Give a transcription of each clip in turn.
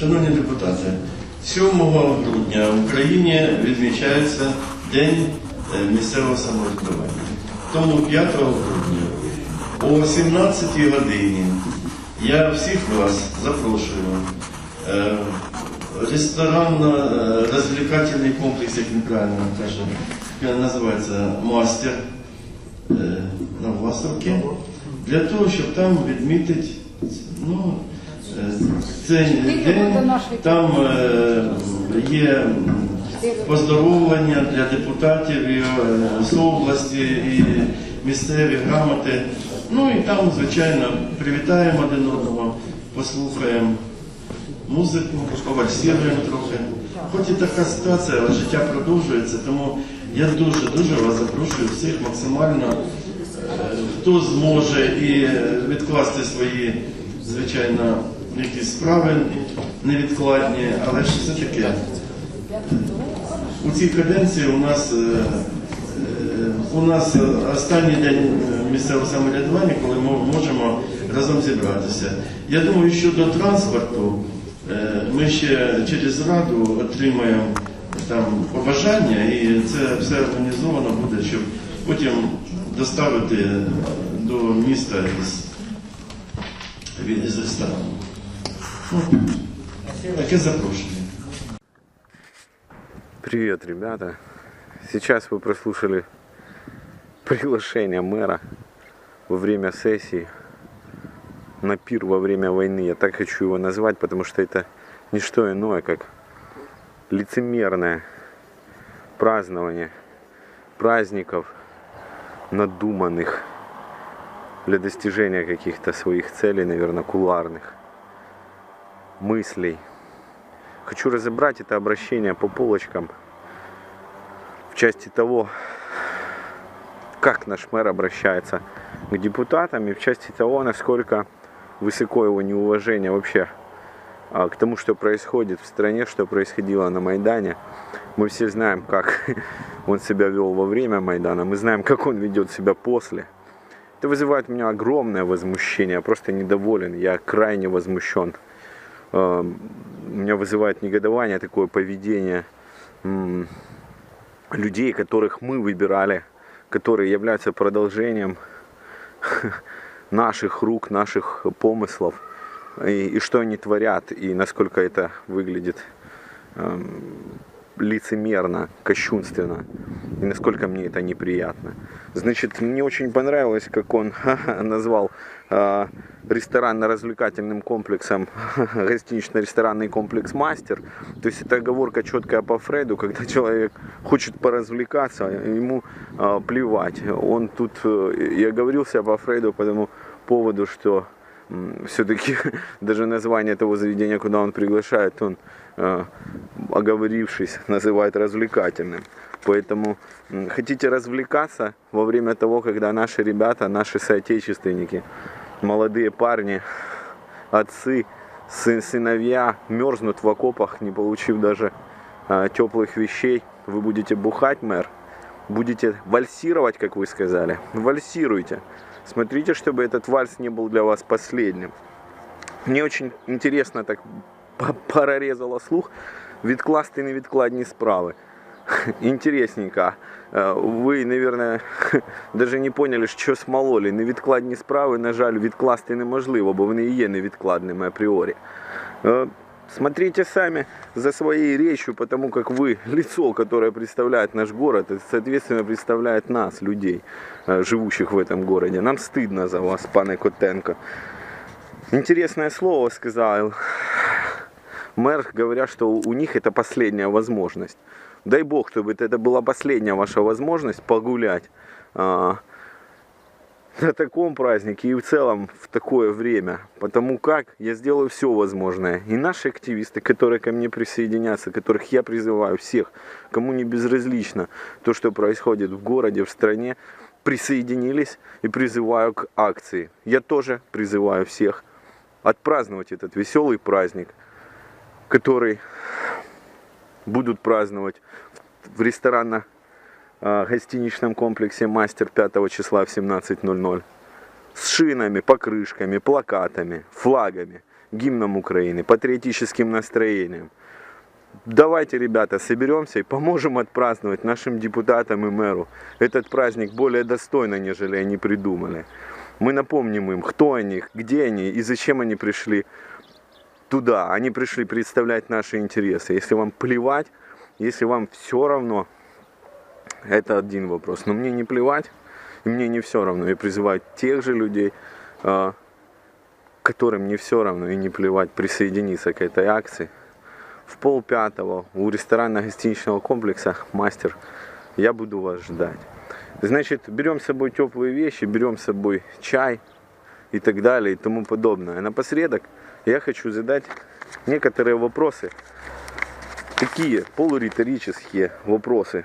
Шановні депутати, 7 грудня в Україні відмічається День е, місцевого самоврядування. Тому 5 грудня о 17 годині я всіх вас запрошую. е, Ресторанно-розвлекательний комплекс, як він правильно каже, називається Мастер е, на Власовки, для того, щоб там відмітити ну, е, цей день. Там е, є поздоровлення для депутатів і, е, з області і місцеві грамоти. Ну і там, звичайно, привітаємо один одного, послухаємо музику, повальсіруємо трохи. Хоч і така ситуація, але життя продовжується, тому я дуже-дуже вас запрошую всіх максимально, е, хто зможе і відкласти свої, звичайно, якісь справи невідкладні, але ж все-таки у цій каденції у нас, е, е, у нас останній день е, місцевого самоврядування, коли ми можемо разом зібратися. Я думаю, що до транспорту ми ще через раду отримаємо там побажання, і це все організовано буде, щоб потім доставити до міста від- із ресторану. Таке запрошення. Привет, ребята. Сейчас вы прослушали приглашение мэра во время сессии на пир во время войны. Я так хочу его назвать, потому что это не что иное, как лицемерное празднование праздников, надуманных для достижения каких-то своих целей, наверное, кулуарных мыслей. Хочу разобрать это обращение по полочкам в части того, как наш мэр обращается к депутатам и в части того, насколько высоко его неуважение вообще а, к тому, что происходит в стране, что происходило на Майдане. Мы все знаем, как он себя вел во время Майдана, мы знаем, как он ведет себя после. Это вызывает у меня огромное возмущение, я просто недоволен, я крайне возмущен. Э, Меня вызывает негодование такое поведение людей, которых мы выбирали, которые являются продолжением наших рук, наших помыслов, и, и что они творят, и насколько это выглядит эм, лицемерно, кощунственно, и насколько мне это неприятно. Значит, мне очень понравилось, как он назвал э, ресторанно-развлекательным комплексом гостинично-ресторанный комплекс «Мастер». То есть это оговорка четкая по Фрейду, когда человек хочет поразвлекаться, ему э, плевать. Он тут, э, я оговорился по Фрейду по тому поводу, что все-таки даже название того заведения, куда он приглашает, он, э, оговорившись, называет развлекательным. Поэтому хотите развлекаться во время того, когда наши ребята, наши соотечественники, молодые парни, отцы, сы- сыновья мерзнут в окопах, не получив даже э, теплых вещей, вы будете бухать, мэр, будете вальсировать, как вы сказали, вальсируйте. Смотрите, чтобы этот вальс не был для вас последним. Мне очень интересно так по- прорезало слух відкласти невідкладні справи. Інтересненько. Е, Ви, наверное, даже не поняли, що смололи. Невідкладні справи, на жаль, відкласти неможливо, бо вони і є невідкладними апріорі. Смотрите сами за своей речью, потому как вы лицо, которое представляет наш город, и, соответственно, представляет нас, людей, э, живущих в этом городе. Нам стыдно за вас, пане Котенко. Интересное слово сказал мэр, говоря, что у них это последняя возможность. Дай бог, чтобы это была последняя ваша возможность погулять а, на таком празднике и в целом в такое время. Потому как я сделаю все возможное. И наши активисты, которые ко мне присоединятся, которых я призываю всех, кому не безразлично то, что происходит в городе, в стране, присоединились и призываю к акции. Я тоже призываю всех отпраздновать этот веселый праздник, который будут праздновать в ресторанно-гостиничном комплексе «Мастер» 5 числа в 17.00 с шинами, покрышками, плакатами, флагами. гимном Украины, патриотическим настроением. Давайте, ребята, соберемся и поможем отпраздновать нашим депутатам и мэру этот праздник более достойно, нежели они придумали. Мы напомним им, кто они, где они и зачем они пришли туда. Они пришли представлять наши интересы. Если вам плевать, если вам все равно, это один вопрос. Но мне не плевать, и мне не все равно. Я призываю тех же людей, а, которым не все равно и не плевать, присоединиться к этой акции. В пол пятого у ресторанно-гостиничного комплекса «Мастер» я буду вас ждать. Значит, берем с собой теплые вещи, берем с собой чай и так далее и тому подобное. А напоследок я хочу задать некоторые вопросы, такие полуриторические вопросы.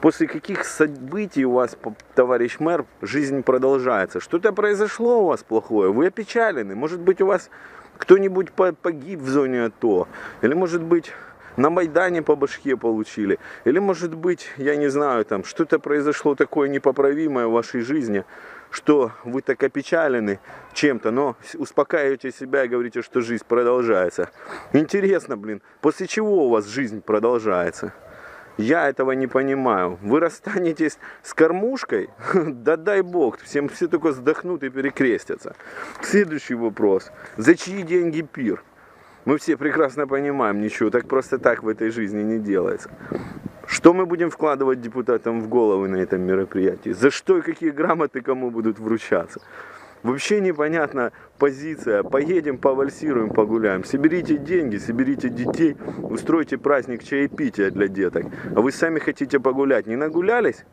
После каких событий у вас, товарищ мэр, жизнь продолжается? Что-то произошло у вас плохое? Вы опечалены? Может быть, у вас кто-нибудь по- погиб в зоне АТО? Или, может быть, на Майдане по башке получили? Или, может быть, я не знаю, там что-то произошло такое непоправимое в вашей жизни, что вы так опечалены чем-то, но успокаиваете себя и говорите, что жизнь продолжается. Интересно, блин, после чего у вас жизнь продолжается? Я этого не понимаю. Вы расстанетесь с кормушкой? Да дай бог, всем все только вздохнут и перекрестятся. Следующий вопрос. За чьи деньги пир? Мы все прекрасно понимаем, ничего так просто так в этой жизни не делается. Что мы будем вкладывать депутатам в головы на этом мероприятии? За что и какие грамоты кому будут вручаться? Вообще непонятна позиция. Поедем, повальсируем, погуляем. Соберите деньги, соберите детей, устройте праздник чаепития для деток. А вы сами хотите погулять. Не нагулялись?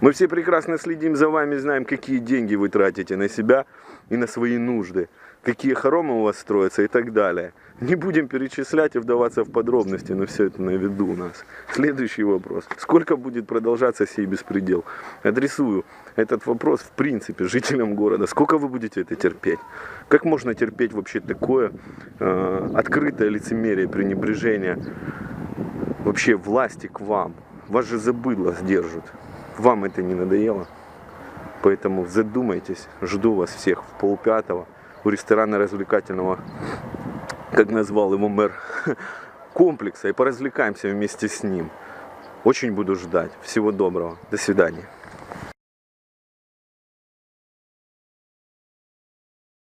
Мы все прекрасно следим за вами, знаем, какие деньги вы тратите на себя и на свои нужды, какие хоромы у вас строятся и так далее. Не будем перечислять и вдаваться в подробности, но все это на виду у нас. Следующий вопрос. Сколько будет продолжаться сей беспредел? Адресую этот вопрос в принципе жителям города. Сколько вы будете это терпеть? Как можно терпеть вообще такое э, открытое лицемерие, пренебрежение вообще власти к вам? Вас же забыдло сдержат. Вам это не надоело? Поэтому задумайтесь. Жду вас всех в полпятого у ресторана развлекательного, как назвал его мэр, комплекса. И поразвлекаемся вместе с ним. Очень буду ждать. Всего доброго. До свидания.